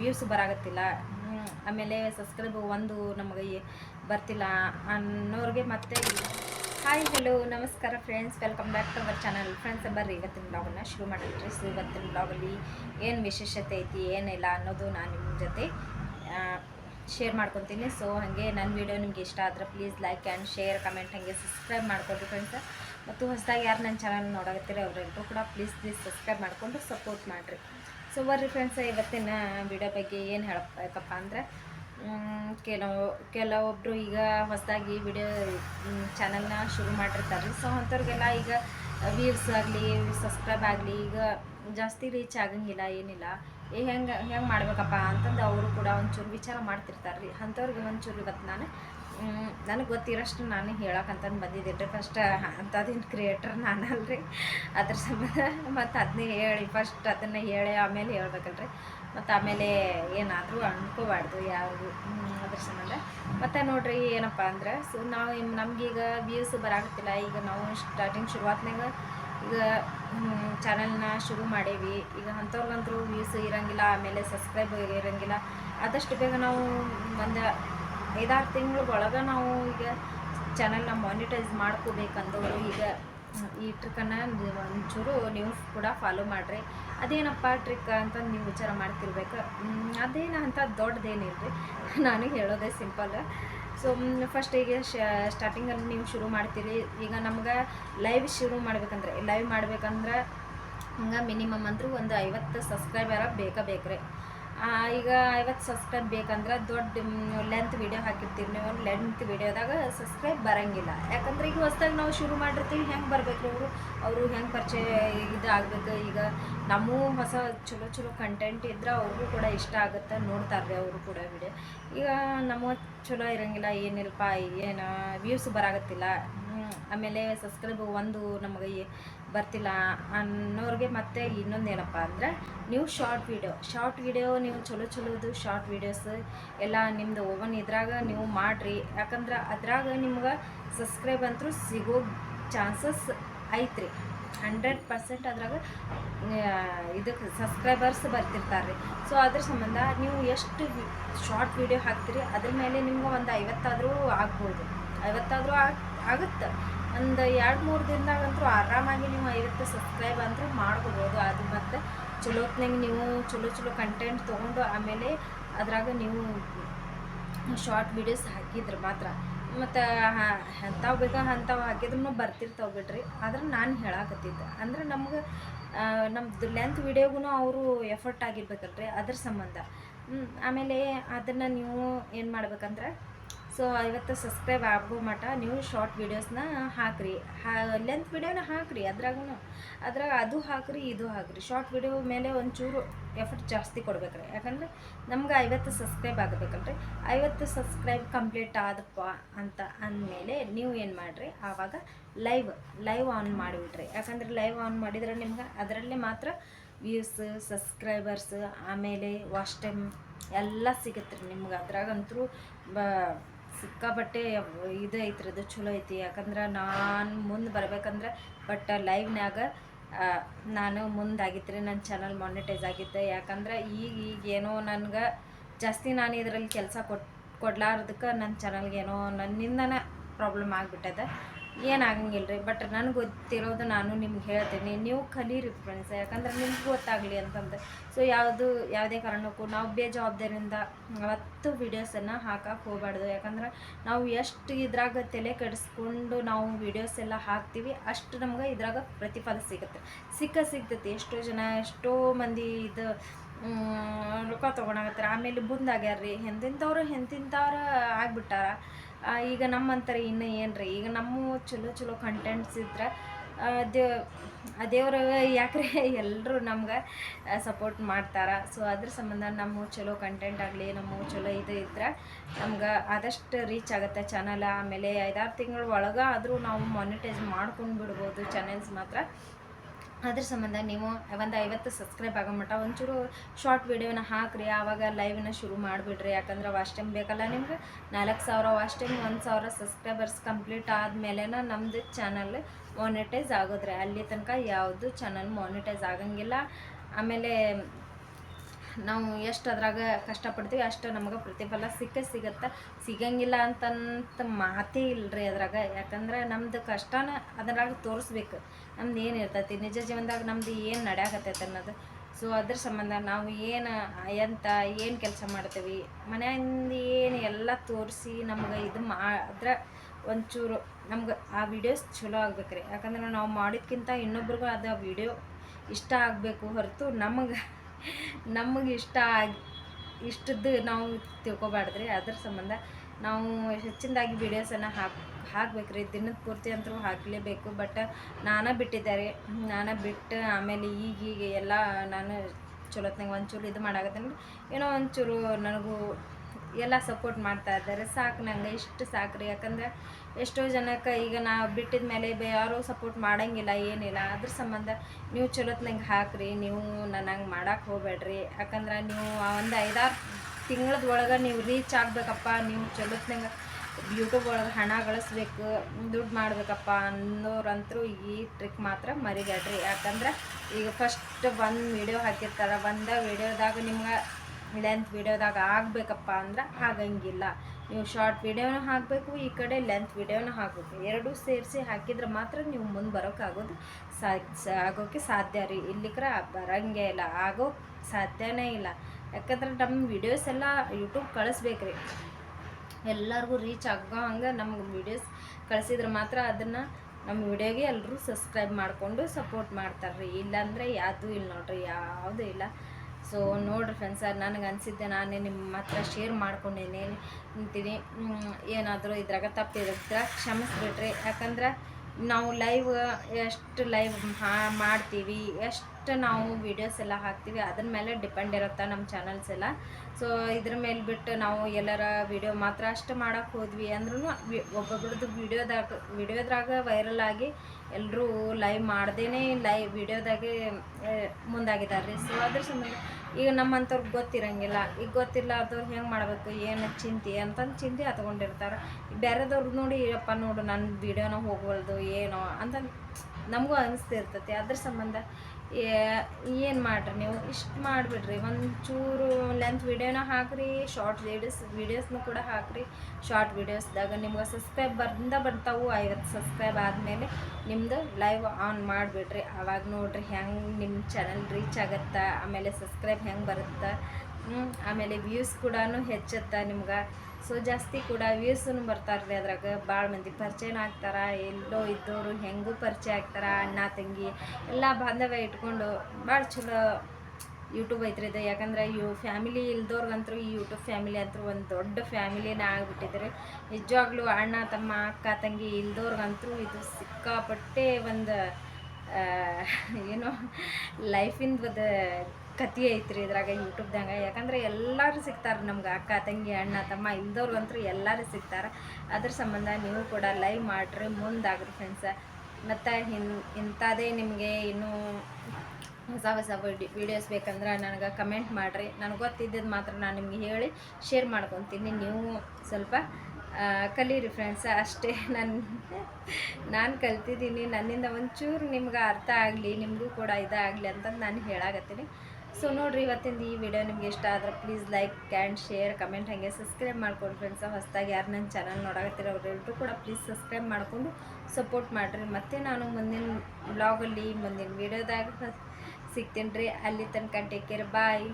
Views ಬರಾಗತ್ತಿಲ್ಲ ಆಮೇಲೆ subscribe ಒಂದು ನಮಗೆ ಬರ್ತಿಲ್ಲ ಅನ್ನೋರಿಗೆ ಮತ್ತೆ ಹಾಯ್ ಹಲೋ ನಮಸ್ಕಾರ friends welcome back to our channel friends ಬರ್ರಿ, ಇವತ್ತಿನ ಬ್ಲಾಗನ್ನು ಶುರು ಮಾಡಿದ್ರಿ ಸೊ ಇವತ್ತಿನ ಬ್ಲಾಗಲ್ಲಿ ಏನು ವಿಶೇಷತೆ ಐತಿ, ಏನಿಲ್ಲ ಅನ್ನೋದು ನಾನು ನಿಮ್ಮ ಜೊತೆ ಶೇರ್ ಮಾಡ್ಕೊತೀನಿ. ಸೊ ಹಾಗೆ ನನ್ನ ವಿಡಿಯೋ ನಿಮ್ಗೆ ಇಷ್ಟ ಆದರೆ please like and share comment ಹಾಗೆ ಸಬ್ಸ್ಕ್ರೈಬ್ ಮಾಡ್ಕೊಡ್ರಿ ಫ್ರೆಂಡ್ಸ್ ಮತ್ತು ಹೊಸದಾಗಿ ಯಾರು ನನ್ನ ಚಾನಲ್ ನೋಡಾಕತ್ತೀರಿ ಅವರೆಲ್ಲರೂ ಕೂಡ ಪ್ಲೀಸ್ ಪ್ಲೀಸ್ ಸಬ್ಸ್ಕ್ರೈಬ್ ಮಾಡಿಕೊಂಡು ಸಪೋರ್ಟ್ ಮಾಡಿರಿ. ಸೊ ಬರ್ರಿ ಫ್ರೆಂಡ್ಸ್ ಇವತ್ತಿನ ವಿಡಿಯೋ ಬಗ್ಗೆ ಏನು ಹೇಳಬೇಕಪ್ಪ ಅಂದರೆ ಕೆಲವು ಕೆಲವೊಬ್ಬರು ಈಗ ಹೊಸದಾಗಿ ವಿಡಿಯೋ ಚಾನಲ್ನ ಶುರು ಮಾಡಿರ್ತಾರೆ. ಸೊ ಅಂಥವ್ರಿಗೆಲ್ಲ ಈಗ ವ್ಯೂಸ್ ಆಗಲಿ ಸಬ್ಸ್ಕ್ರೈಬ್ ಆಗಲಿ ಈಗ ಜಾಸ್ತಿ ರೀಚ್ ಆಗಂಗಿಲ್ಲ, ಏನಿಲ್ಲ. ಏ, ಹೆಂಗೆ ಹೆಂಗೆ ಮಾಡ್ಬೇಕಪ್ಪ ಅಂತಂದು ಅವರು ಕೂಡ ಒಂಚೂರು ವಿಚಾರ ಮಾಡ್ತಿರ್ತಾರೆ ರೀ ಅಂಥವ್ರಿಗೆ ಒಂಚೂರು ಇವತ್ತು ನಾನು ನನಗೆ ಗೊತ್ತಿರೋಷ್ಟು ನಾನು ಹೇಳೋಕ್ಕಂತಂದು ಬಂದಿದ್ದೀನಿ ರೀ ಫಸ್ಟ್ ಅಂಥದ್ದೇನು ಕ್ರಿಯೇಟರ್ ನಾನು ಅಲ್ರಿ ಅದ್ರ ಸಂಬಂಧ ಮತ್ತು ಅದನ್ನೇ ಹೇಳಿ ಫಸ್ಟ್ ಅದನ್ನು ಹೇಳಿ, ಆಮೇಲೆ ಹೇಳ್ಬೇಕಲ್ರಿ. ಮತ್ತು ಆಮೇಲೆ ಏನಾದರೂ ಅಂದ್ಕೋಬಾರ್ದು ಯಾರಿಗೂ ಅದ್ರ ಸಂಬಂಧ. ಮತ್ತು ನೋಡ್ರಿ ಏನಪ್ಪ ಅಂದ್ರೆ, ಸೊ ನಾವು ನಮಗೀಗ ವ್ಯೂಸ್ ಬರಾಕತ್ತಿಲ್ಲ. ಈಗ ನಾವು ಸ್ಟಾರ್ಟಿಂಗ್ ಶುರುವಾತ್ನಾಗ ಈಗ ಚಾನಲ್ನ ಶುರು ಮಾಡೇವಿ. ಈಗ ಅಂಥವ್ರಿಗಂತರೂ ವ್ಯೂಸ್ ಇರಂಗಿಲ್ಲ, ಆಮೇಲೆ ಸಬ್ಸ್ಕ್ರೈಬ್ ಇರಂಗಿಲ್ಲ. ಆದಷ್ಟು ಬೇಗ ನಾವು ಒಂದು ಐದಾರು ತಿಂಗಳ ಒಳಗೆ ನಾವು ಈಗ ಚಾನಲ್ನ ಮಾನಿಟೈಸ್ ಮಾಡ್ಕೋಬೇಕಂದವರು ಈಗ ಈ ಟ್ರಿಕ್ಕನ್ನು ಒಂಚೂರು ನೀವು ಕೂಡ ಫಾಲೋ ಮಾಡಿರಿ. ಅದೇನಪ್ಪ ಟ್ರಿಕ್ ಅಂತ ನೀವು ವಿಚಾರ ಮಾಡ್ತಿರ್ಬೇಕು? ಅದೇನು ಅಂತ ದೊಡ್ಡದೇನಿಲ್ಲ ನಾನು ಹೇಳೋದೇ ಸಿಂಪಲ್ ಸೊ ಫಸ್ಟ್ ಈಗ ಸ್ಟಾರ್ಟಿಂಗಲ್ಲಿ ನೀವು ಶುರು ಮಾಡ್ತೀರಿ. ಈಗ ನಮ್ಗೆ ಲೈವ್ ಶುರು ಮಾಡ್ಬೇಕಂದ್ರೆ ಲೈವ್ ಮಾಡ್ಬೇಕಂದ್ರೆ ಹಂಗೆ ಮಿನಿಮಮ್ ಅಂದರೂ ಒಂದು ಐವತ್ತು ಸಬ್ಸ್ಕ್ರೈಬರ ಬೇಕಾ ಬೇಕ್ರಿ. ಆ, ಈಗ ಐವತ್ತು ಸಬ್ಸ್ಕ್ರೈಬ್ ಬೇಕಂದ್ರೆ ದೊಡ್ಡ ಲೆಂತ್ ವಿಡಿಯೋ ಹಾಕಿರ್ತೀವಿ ನೀವು. ಲೆಂತ್ ವಿಡಿಯೋದಾಗ ಸಬ್ಸ್ಕ್ರೈಬ್ ಬರಂಗಿಲ್ಲ. ಯಾಕಂದ್ರೆ ಈಗ ಹೊಸ್ದಾಗಿ ನಾವು ಶುರು ಮಾಡಿರ್ತೀವಿ, ಹೆಂಗೆ ಬರಬೇಕು ಅವರು? ಅವರು ಹೆಂಗೆ ಪರಿಚಯ ಇದು ಈಗ ನಮ್ಮೂ ಹೊಸ ಚಲೋ ಚಲೋ ಕಂಟೆಂಟ್ ಇದ್ರೆ ಅವ್ರಿಗೂ ಕೂಡ ಇಷ್ಟ ಆಗುತ್ತೆ ನೋಡ್ತಾರೆ ಅವರು ಕೂಡ ವಿಡಿಯೋ ಈಗ ನಮ್ಮ ಚಲೋ ಇರಂಗಿಲ್ಲ ಏನಿಲ್ಲಪ್ಪ ಏನು ವ್ಯೂಸ್ ಬರಾಗತ್ತಿಲ್ಲ ಆಮೇಲೆ ಸಬ್ಸ್ಕ್ರೈಬ್ ಒಂದು ನಮಗೆ ಬರ್ತಿಲ್ಲ ಅನ್ನೋರಿಗೆ ಮತ್ತೆ ಇನ್ನೊಂದು ಏನಪ್ಪ ಅಂದರೆ ನೀವು ಶಾರ್ಟ್ ವಿಡಿಯೋ ಶಾರ್ಟ್ ವಿಡಿಯೋ ನೀವು ಚಲೋ ಚಲೋದು ಶಾರ್ಟ್ ವಿಡಿಯೋಸ್ ಎಲ್ಲ ನಿಮ್ಮದು ಓವನ್ ಇದ್ರಾಗ ನೀವು ಮಾಡಿರಿ. ಯಾಕಂದ್ರೆ ಅದ್ರಾಗ ನಿಮ್ಗೆ ಸಬ್ಸ್ಕ್ರೈಬ್ ಅಂತೂ ಸಿಗೋ ಚಾನ್ಸಸ್ ಐತ್ರಿ. ಹಂಡ್ರೆಡ್ ಪರ್ಸೆಂಟ್ ಅದ್ರಾಗ ಇದಕ್ಕೆ ಸಬ್ಸ್ಕ್ರೈಬರ್ಸ್ ಬರ್ತಿರ್ತಾರೆ ರೀ ಸೊ ಅದ್ರ ಸಂಬಂಧ ನೀವು ಎಷ್ಟು ಶಾರ್ಟ್ ವಿಡಿಯೋ ಹಾಕ್ತೀರಿ, ಅದ್ರ ಮೇಲೆ ನಿಮ್ಗೆ ಒಂದು ಐವತ್ತಾದರೂ ಆಗ್ಬೋದು. ಐವತ್ತಾದರೂ ಆಗ್ ಆಗುತ್ತೆ. ಒಂದು ಎರಡು ಮೂರು ದಿನದಾಗಂತೂ ಆರಾಮಾಗಿ ನೀವು ಐವತ್ತು ಸಬ್ಸ್ಕ್ರೈಬ್ ಅಂದ್ರೆ ಮಾಡ್ಕೊಬೋದು. ಅದು ಮತ್ತು ಚಲೋತ್ನಾಗ ನೀವು ಚಲೋ ಚಲೋ ಕಂಟೆಂಟ್ ತೊಗೊಂಡು ಆಮೇಲೆ ಅದ್ರಾಗ ನೀವು ಶಾರ್ಟ್ ವಿಡಿಯೋಸ್ ಹಾಕಿದ್ರೆ ಮಾತ್ರ. ಮತ್ತು ಎಂಥವು ಬೇಕಾ ಅಂಥವು ಹಾಕಿದ್ರೂ ಬರ್ತಿರ್ತಾವೆ ಬಿಡ್ರಿ. ಆದ್ರೆ ನಾನು ಹೇಳಾಕತ್ತಿದ್ದೆ. ಅಂದ್ರೆ ನಮ್ಗೆ ನಮ್ಮದು ಲೆಂತ್ ವಿಡಿಯೋಗೂ ಅವರು ಎಫರ್ಟ್ ಆಗಿರ್ಬೇಕಲ್ರಿ ಅದ್ರ ಸಂಬಂಧ. ಆಮೇಲೆ ಅದನ್ನು ನೀವು ಏನು ಮಾಡ್ಬೇಕಂದ್ರೆ ಸೊ ಇವತ್ತು ಸಬ್ಸ್ಕ್ರೈಬ್ ಆಗೋ ಮಟ್ಟ ನೀವು ಶಾರ್ಟ್ ವೀಡಿಯೋಸ್ನ ಹಾಕ್ರಿ. ಹಾ ಲೆಂತ್ ವೀಡಿಯೋನ ಹಾಕ್ರಿ ಅದ್ರಾಗೂ ಅದ್ರಾಗ ಅದು ಹಾಕ್ರಿ, ಇದು ಹಾಕ್ರಿ. ಶಾರ್ಟ್ ವಿಡಿಯೋ ಮೇಲೆ ಒಂಚೂರು ಎಫರ್ಟ್ ಜಾಸ್ತಿ ಕೊಡ್ಬೇಕ್ರಿ. ಯಾಕಂದ್ರೆ ನಮ್ಗೆ ಐವತ್ತು ಸಬ್ಸ್ಕ್ರೈಬ್ ಆಗಬೇಕಲ್ರಿ. ಐವತ್ತು ಸಬ್ಸ್ಕ್ರೈಬ್ ಕಂಪ್ಲೀಟ್ ಆದಪ್ಪ ಅಂತ ಅಂದಮೇಲೆ ನೀವು ಏನು ಮಾಡಿರಿ? ಆವಾಗ ಲೈವ್ ಲೈವ್ ಆನ್ ಮಾಡಿಬಿಟ್ರಿ. ಯಾಕಂದ್ರೆ ಲೈವ್ ಆನ್ ಮಾಡಿದರೆ ನಿಮ್ಗೆ ಅದರಲ್ಲೇ ಮಾತ್ರ ವ್ಯೂಸ್ ಸಬ್ಸ್ಕ್ರೈಬರ್ಸ್ ಆಮೇಲೆ ವಾಚ್ ಟೈಮ್ ಎಲ್ಲ ಸಿಗುತ್ತೆ ರೀ ನಿಮ್ಗೆ ಅದ್ರಾಗಂತೂ ಬ ಸಿಕ್ಕಾಪಟ್ಟೆ ಇದು ಐತ್ರಿ ಚಲೋ ಐತಿ. ಯಾಕಂದ್ರೆ ನಾನು ಮುಂದೆ ಬರ್ಬೇಕಂದ್ರೆ ಬಟ್ ಲೈವ್ನಾಗ ನಾನು ಮುಂದಾಗಿತ್ತು ನನ್ನ ಚಾನಲ್ ಮಾನಿಟೈಸ್ ಆಗಿದ್ದೆ. ಯಾಕಂದ್ರೆ ಈಗ ಈಗ ಏನೋ ನನ್ಗೆ ಜಾಸ್ತಿ ನಾನು ಇದರಲ್ಲಿ ಕೆಲಸ ಕೊಟ್, ಕೊಡ್ಲಾರ್ದಕ್ಕೆ ನನ್ನ ಚಾನಲ್ಗೆ ಏನೋ ನನ್ನಿಂದನೇ ಪ್ರಾಬ್ಲಮ್ ಆಗಿಬಿಟ್ಟದ. ಏನಾಗಂಗಿಲ್ಲ ರೀ ಬಟ್ ನನಗೆ ಗೊತ್ತಿರೋದು ನಾನು ನಿಮ್ಗೆ ಹೇಳ್ತೀನಿ. ನೀವು ಕಲೀರಿ ಫ್ರೆಂಡ್ಸ್ ಯಾಕಂದ್ರೆ ನಿಮ್ಗೆ ಗೊತ್ತಾಗಲಿ ಅಂತಂದು. ಸೊ ಯಾವುದು, ಯಾವುದೇ ಕಾರಣಕ್ಕೂ ನಾವು ಬೇಜವಾಬ್ದಾರಿಯಿಂದ ಅವತ್ತು ವೀಡಿಯೋಸನ್ನು ಹಾಕಕ್ಕೆ ಹೋಗ್ಬಾರ್ದು. ಯಾಕಂದ್ರೆ ನಾವು ಎಷ್ಟು ಇದ್ರಾಗ ತಲೆ ಕೆಡಿಸ್ಕೊಂಡು ನಾವು ವೀಡಿಯೋಸ್ ಎಲ್ಲ ಹಾಕ್ತೀವಿ, ಅಷ್ಟು ನಮ್ಗೆ ಇದ್ರಾಗ ಪ್ರತಿಫಲ ಸಿಗುತ್ತೆ. ಸಿಕ್ಕ ಸಿಗ್ತೈತಿ. ಎಷ್ಟೋ ಜನ, ಎಷ್ಟೋ ಮಂದಿ ಇದು ರೊಕ್ಕ ತೊಗೊಳಕತ್ತಾರ ಆಮೇಲೆ ಬಂದಾಗ್ಯಾರ ರೀ ಎಂತಿಂಥವ್ರು ಆಗಿಬಿಟ್ಟಾರ. ಈಗ ನಮ್ಮಂತಾರೆ ಇನ್ನು ಏನು ರೀ ಈಗ ನಮ್ಮ ಚಲೋ ಚಲೋ ಕಂಟೆಂಟ್ಸ್ ಇದ್ರೆ ದೇವ ದೇವ್ರ ಯಾಕ್ರೆ ಎಲ್ಲರೂ ನಮ್ಗೆ ಸಪೋರ್ಟ್ ಮಾಡ್ತಾರೆ. ಸೊ ಅದ್ರ ಸಂಬಂಧ ನಮ್ಮ ಚಲೋ ಕಂಟೆಂಟ್ ಆಗಲಿ, ನಮ್ಮ ಚಲೋ ಇದು ಇದ್ರೆ, ನಮ್ಗೆ ಆದಷ್ಟು ರೀಚ್ ಆಗುತ್ತೆ ಚಾನಲ್ ಆಮೇಲೆ ಐದಾರು ತಿಂಗಳ ಒಳಗೆ ಆದರೂ ನಾವು ಮಾನಿಟೈಸ್ ಮಾಡ್ಕೊಂಡು ಬಿಡ್ಬೋದು ಚಾನೆಲ್ಸ್ ಮಾತ್ರ. ಅದ್ರ ಸಂಬಂಧ ನೀವು ಒಂದು ಐವತ್ತು ಸಬ್ಸ್ಕ್ರೈಬ್ ಆಗೋ ಮಟ್ಟ ಒಂಚೂರು ಶಾರ್ಟ್ ವೀಡಿಯೋನ ಹಾಕ್ರಿ. ಆವಾಗ ಲೈವ್ನ ಶುರು ಮಾಡಿಬಿಡ್ರಿ. ಯಾಕಂದ್ರೆ ವಾಚ್ ಟೈಮ್ ಬೇಕಲ್ಲ ನಿಮ್ಗೆ. ನಾಲ್ಕು ಸಾವಿರ ವಾಚ್ ಟೈಮ್ ಒಂದು ಸಾವಿರ ಸಬ್ಸ್ಕ್ರೈಬರ್ಸ್ ಕಂಪ್ಲೀಟ್ ಆದಮೇಲೆ ನಮ್ಮದು ಚಾನಲ್ ಮಾನಿಟೈಸ್ ಆಗೋದ್ರಿ. ಅಲ್ಲಿ ತನಕ ಯಾವುದು ಚಾನಲ್ ಮಾನಿಟೈಸ್ ಆಗಂಗಿಲ್ಲ. ಆಮೇಲೆ ನಾವು ಎಷ್ಟು ಅದ್ರಾಗ ಕಷ್ಟಪಡ್ತೀವಿ, ಅಷ್ಟು ನಮಗೆ ಪ್ರತಿಫಲ ಸಿಕ್ಕ ಸಿಗತ್ತೆ. ಸಿಗಂಗಿಲ್ಲ ಅಂತಂತ ಮಾತೇ ಇಲ್ರಿ ಅದ್ರಾಗ. ಯಾಕಂದ್ರೆ ನಮ್ದು ಕಷ್ಟನ ಅದ್ರಾಗ ತೋರಿಸ್ಬೇಕು. ನಮ್ದು ಏನು ಇರ್ತೈತಿ, ನಿಜ ಜೀವನದಾಗ ನಮ್ದು ಏನು ನಡೆಯಾಕತ್ತೈತೆ ಅನ್ನೋದು. ಸೊ ಅದ್ರ ಸಂಬಂಧ ನಾವು ಏನು ಎಂತ, ಏನು ಕೆಲಸ ಮಾಡ್ತೀವಿ, ಮನೆಯಿಂದ ಏನು ಎಲ್ಲ ತೋರಿಸಿ ನಮ್ಗೆ ಇದು ಮಾ, ಅದ್ರ ಒಂಚೂರು ನಮ್ಗೆ ಆ ವಿಡಿಯೋಸ್ ಚಲೋ ಆಗ್ಬೇಕ್ರಿ. ಯಾಕಂದ್ರೆ ನಾವು ಮಾಡಿದ್ಕಿಂತ ಇನ್ನೊಬ್ರಿಗೂ ಅದು ವಿಡಿಯೋ ಇಷ್ಟ ಆಗಬೇಕು ಹೊರತು ನಮಗೆ ನಮಗೆ ಇಷ್ಟ ಆಗಿ, ಇಷ್ಟದ್ದು ನಾವು ತಿಳ್ಕೊಬಾರ್ದ್ರಿ. ಅದ್ರ ಸಂಬಂಧ ನಾವು ಹೆಚ್ಚಿನದಾಗಿ ವೀಡಿಯೋಸನ್ನು ಹಾಕಿ, ಹಾಕ್ಬೇಕ್ರಿ. ದಿನದ ಪೂರ್ತಿ ಅಂತೂ ಹಾಕಲೇಬೇಕು. ಬಟ್ ನಾನು ಬಿಟ್ಟಿದ್ದಾರೆ ನಾನು ಬಿಟ್ಟು ಆಮೇಲೆ ಈಗೀಗ ಎಲ್ಲ ನಾನು ಚಲೋತ್ನಾಗ ಒಂಚೂರು ಇದು ಮಾಡಾಕತ್ತೇನೆ. ಏನೋ ಒಂಚೂರು ನನಗೂ ಎಲ್ಲ ಸಪೋರ್ಟ್ ಮಾಡ್ತಾ ಇದ್ದಾರೆ. ಸಾಕು ನಂಗೆ, ಇಷ್ಟು ಸಾಕು ರೀ ಯಾಕಂದ್ರೆ ಎಷ್ಟೋ ಜನಕ್ಕೆ ಈಗ ನಾ ಬಿಟ್ಟಿದ ಮೇಲೆ ಬೇ ಯಾರೂ ಸಪೋರ್ಟ್ ಮಾಡೋಂಗಿಲ್ಲ, ಏನಿಲ್ಲ. ಅದ್ರ ಸಂಬಂಧ ನೀವು ಚಲೋತ್ನಂಗೆ ಹಾಕ್ರಿ, ನೀವು ನನಗೆ ಮಾಡೋಕ್ಕೆ ಹೋಗ್ಬೇಡ್ರಿ. ಯಾಕಂದ್ರೆ ನೀವು ಒಂದು ಐದಾರು ತಿಂಗಳದ ಒಳಗೆ ನೀವು ರೀಚ್ ಆಗಬೇಕಪ್ಪ, ನೀವು ಚಲೋತ್ನಂಗೆ ಯೂಟ್ಯೂಬ್ ಒಳಗೆ ಹಣ ಗಳಿಸ್ಬೇಕು, ದುಡ್ಡು ಮಾಡಬೇಕಪ್ಪ ಅನ್ನೋರಂತರೂ ಈ ಟ್ರಿಕ್ ಮಾತ್ರ ಮರಿಬೇಡ್ರಿ. ಯಾಕಂದ್ರೆ ಈಗ ಫಸ್ಟ್ ಒಂದು ವಿಡಿಯೋ ಹಾಕಿರ್ತಾರೆ ಬಂದ ವಿಡಿಯೋದಾಗ ನಿಮ್ಗೆ ಲೆಂತ್ ವಿಡಿಯೋದಾಗ ಆಗಬೇಕಪ್ಪ ಅಂದ್ರೆ ಆಗಂಗಿಲ್ಲ. ನೀವು ಶಾರ್ಟ್ ವಿಡಿಯೋನ ಹಾಕಬೇಕು, ಈ ಕಡೆ ಲೆಂತ್ ವಿಡಿಯೋನ ಹಾಕಬೇಕು. ಎರಡೂ ಸೇರಿಸಿ ಹಾಕಿದ್ರೆ ಮಾತ್ರ ನೀವು ಮುಂದೆ ಬರೋಕ್ಕಾಗೋದು ಸಾ ಆಗೋಕೆ ಸಾಧ್ಯ ರೀ. ಇಲ್ಲಿಕ್ರ ಬರಂಗೇ ಇಲ್ಲ, ಆಗೋ ಸಾಧ್ಯನೇ ಇಲ್ಲ. ಯಾಕಂದ್ರೆ ನಮ್ಮ ವಿಡಿಯೋಸ್ ಎಲ್ಲ ಯೂಟ್ಯೂಬ್ ಕಳಿಸ್ಬೇಕ್ರಿ ಎಲ್ಲರಿಗೂ ರೀಚ್ ಆಗೋ ಹಂಗೆ ನಮ್ಗೆ ವಿಡಿಯೋಸ್ ಕಳಿಸಿದ್ರೆ ಮಾತ್ರ ಅದನ್ನು ನಮ್ಮ ವಿಡಿಯೋಗೆ ಎಲ್ಲರೂ ಸಬ್ಸ್ಕ್ರೈಬ್ ಮಾಡಿಕೊಂಡು ಸಪೋರ್ಟ್ ಮಾಡ್ತಾರೆ ರೀ ಇಲ್ಲಾಂದರೆ ಯಾವುದೂ ಇಲ್ಲ ನೋಡ್ರಿ, ಯಾವುದೂ ಇಲ್ಲ. ಸೊ ನೋಡ್ರಿ ಫ್ರೆಂಡ್ಸ್ ನನಗೆ ಅನಿಸಿದ್ದೆ ನಾನೇ ನಿಮ್ಮ ಹತ್ರ ಶೇರ್ ಮಾಡ್ಕೊಂಡೇನೆ. ಅಂತೀನಿ. ಏನಾದರೂ ಇದ್ರಾಗ ತಪ್ಪಿರುತ್ತೆ ಕ್ಷಮಿಸ್ಬಿಟ್ರಿ ಯಾಕಂದ್ರೆ ನಾವು ಲೈವ್ ಎಷ್ಟು ಲೈವ್ ಮಾಡ್ತೀವಿ, ಎಷ್ಟು ನಾವು ವೀಡಿಯೋಸ್ ಎಲ್ಲ ಹಾಕ್ತೀವಿ. ಅದ್ರ ಮೇಲೆ ಡಿಪೆಂಡ್ ಇರುತ್ತೆ ನಮ್ಮ ಚಾನಲ್ಸ್ ಎಲ್ಲ. ಸೊ ಇದ್ರ ಮೇಲೆ ಬಿಟ್ಟು ನಾವು ಎಲ್ಲರ ವೀಡಿಯೋ ಮಾತ್ರ ಅಷ್ಟು ಮಾಡೋಕ್ಕೆ ಹೋದ್ವಿ ಅಂದ್ರೂ ಒಬ್ಬೊಬ್ರದ್ದು ವೀಡಿಯೋದಾಗ ವೀಡಿಯೋದಾಗ ವೈರಲ್ ಆಗಿ ಎಲ್ಲರೂ ಲೈವ್ ಮಾಡ್ದೇನೆ ಲೈವ್ ವೀಡಿಯೋದಾಗೆ ಮುಂದಾಗಿದ್ದಾರೆ ರೀ ಸೊ ಅದ್ರ ಸಂಬಂಧ, ಈಗ ನಮ್ಮಂಥವ್ರಿಗೆ ಗೊತ್ತಿರಂಗಿಲ್ಲ. ಈಗ ಗೊತ್ತಿರ್ಲಾರ್ದವ್ರು ಹೆಂಗೆ ಮಾಡಬೇಕು, ಏನು ಚಿಂತೆ ಅಂತಂದು ಚಿಂತೆ ಹತ್ಕೊಂಡಿರ್ತಾರೆ. ಬೇರೆದವ್ರು ನೋಡಿ ಅಪ್ಪ ನೋಡು ನನ್ನ ವಿಡಿಯೋನ ಹೋಗ್ವಲ್ದು, ಏನೋ ಅಂತ ನಮಗೂ ಅನಿಸ್ತಿರ್ತೈತಿ. ಅದ್ರ ಸಂಬಂಧ ಏನು ಮಾಡ್ರಿ ನೀವು? ಇಷ್ಟು ಮಾಡಿಬಿಡ್ರಿ. ಒಂಚೂರು ಲೆಂತ್ ವಿಡಿಯೋನ ಹಾಕ್ರಿ ಶಾರ್ಟ್ ವೀಡಿಯೋಸ್ ವೀಡಿಯೋಸ್ನು ಕೂಡ ಹಾಕ್ರಿ. ಶಾರ್ಟ್ ವೀಡಿಯೋಸ್ದಾಗ ನಿಮ್ಗೆ ಸಬ್ಸ್ಕ್ರೈಬ್ ಬರ್ದಿಂದ ಬರ್ತಾವು, ಐವತ್ತು ಸಬ್ಸ್ಕ್ರೈಬ್ ಆದಮೇಲೆ ನಿಮ್ಮದು ಲೈವ್ ಆನ್ ಮಾಡಿಬಿಡ್ರಿ. ಆವಾಗ ನೋಡ್ರಿ ಹೆಂಗೆ ನಿಮ್ಮ ಚಾನಲ್ ರೀಚ್ ಆಗುತ್ತಾ, ಆಮೇಲೆ ಸಬ್ಸ್ಕ್ರೈಬ್ ಹೆಂಗೆ ಬರುತ್ತೆ ಆಮೇಲೆ ವ್ಯೂಸ್ ಕೂಡ ಹೆಚ್ಚುತ್ತಾ ನಿಮ್ಗೆ. ಸೊ ಜಾಸ್ತಿ ಕೂಡ ವ್ಯೂಸನ್ನು ಬರ್ತಾರೆ ಅದ್ರಾಗ. ಭಾಳ ಮಂದಿ ಪರಿಚಯನ ಆಗ್ತಾರೆ, ಎಲ್ಲೋ ಇದ್ದವರು ಹೆಂಗೂ ಪರಿಚಯ ಆಗ್ತಾರೆ, ಅಣ್ಣ, ತಂಗಿ, ಎಲ್ಲ ಬಾಂಧವ್ಯ ಇಟ್ಕೊಂಡು ಭಾಳ ಚಲೋ ಯೂಟ್ಯೂಬ್ ಐತ್ರಿ ಇದು. ಯಾಕಂದ್ರೆ ಇವು ಫ್ಯಾಮಿಲಿ ಇಲ್ದವ್ರಿಗಂತೂ ಈ ಯೂಟ್ಯೂಬ್ ಫ್ಯಾಮಿಲಿ ಅಂತೂ ಒಂದು ದೊಡ್ಡ ಫ್ಯಾಮಿಲಿನ ಆಗಿಬಿಟ್ಟಿದ್ರಿ. ನಿಜವಾಗ್ಲೂ ಅಣ್ಣ, ತಮ್ಮ, ಅಕ್ಕ, ತಂಗಿ ಇಲ್ದವ್ರಿಗಂತೂ ಇದು ಸಿಕ್ಕಾಪಟ್ಟೆ ಒಂದು ಏನೋ ಕತಿ ಐತ್ರಿ ಇದ್ರಾಗ ಯೂಟ್ಯೂಬ್ದಾಗ. ಯಾಕಂದ್ರೆ ಎಲ್ಲರೂ ಸಿಗ್ತಾರೆ ನಮ್ಗೆ ಅಕ್ಕ, ತಂಗಿ, ಅಣ್ಣ, ತಮ್ಮ ಇಲ್ದವ್ರಿಗಂತೂ ಎಲ್ಲರೂ ಸಿಗ್ತಾರೆ. ಅದ್ರ ಸಂಬಂಧ ನೀವು ಕೂಡ ಲೈವ್ ಮಾಡಿರಿ, ಮುಂದಾಗ್ರಿ ಫ್ರೆಂಡ್ಸ ಮತ್ತು ಹಿನ್ ಇಂಥದ್ದೇ ನಿಮಗೆ ಇನ್ನೂ ಹೊಸ ಹೊಸ ವಿಡಿ ವೀಡಿಯೋಸ್ ಬೇಕಂದ್ರೆ ನನಗೆ ಕಮೆಂಟ್ ಮಾಡಿರಿ. ನನಗೆ ಗೊತ್ತಿದ್ದದ್ದು ಮಾತ್ರ ನಾನು ನಿಮಗೆ ಹೇಳಿ ಶೇರ್ ಮಾಡ್ಕೊತೀನಿ. ನೀವು ಸ್ವಲ್ಪ ಕಲೀರಿ ಫ್ರೆಂಡ್ಸ್ ಅಷ್ಟೇ. ನನ್ನ ನಾನು ಕಲ್ತಿದ್ದೀನಿ. ನನ್ನಿಂದ ಒಂಚೂರು ನಿಮ್ಗೆ ಅರ್ಥ ಆಗಲಿ, ನಿಮಗೂ ಕೂಡ ಇದಾಗಲಿ ಅಂತ ನಾನು ಹೇಳಾಗತ್ತೀನಿ ಸೊ ನೋಡಿರಿ, ಇವತ್ತಿಂದ ಈ ವಿಡಿಯೋ ನಿಮ್ಗೆ ಇಷ್ಟ ಆದ್ರೆ please like and share comment ಹಾಗೆ ಸಬ್ಸ್ಕ್ರೈಬ್ ಮಾಡ್ಕೊಂಡು ಫ್ರೆಂಡ್ಸ್ ಹೊಸದಾಗಿ ಯಾರು ನನ್ನ ಚಾನಲ್ ನೋಡಾಕತ್ತೀರ ಅವರೆಲ್ಲರೂ ಕೂಡ ಪ್ಲೀಸ್ ಸಬ್ಸ್ಕ್ರೈಬ್ ಮಾಡಿಕೊಂಡು ಸಪೋರ್ಟ್ ಮಾಡಿರಿ. ಮತ್ತು ನಾನು ಮುಂದಿನ ಬ್ಲಾಗಲ್ಲಿ ಮುಂದಿನ ವೀಡಿಯೋದಾಗ ಸಿಗ್ತೀನಿ ರೀ. ಅಲ್ಲಿ ತನಕ ಟೇಕ್ ಕೇರ್ ಬಾಯ್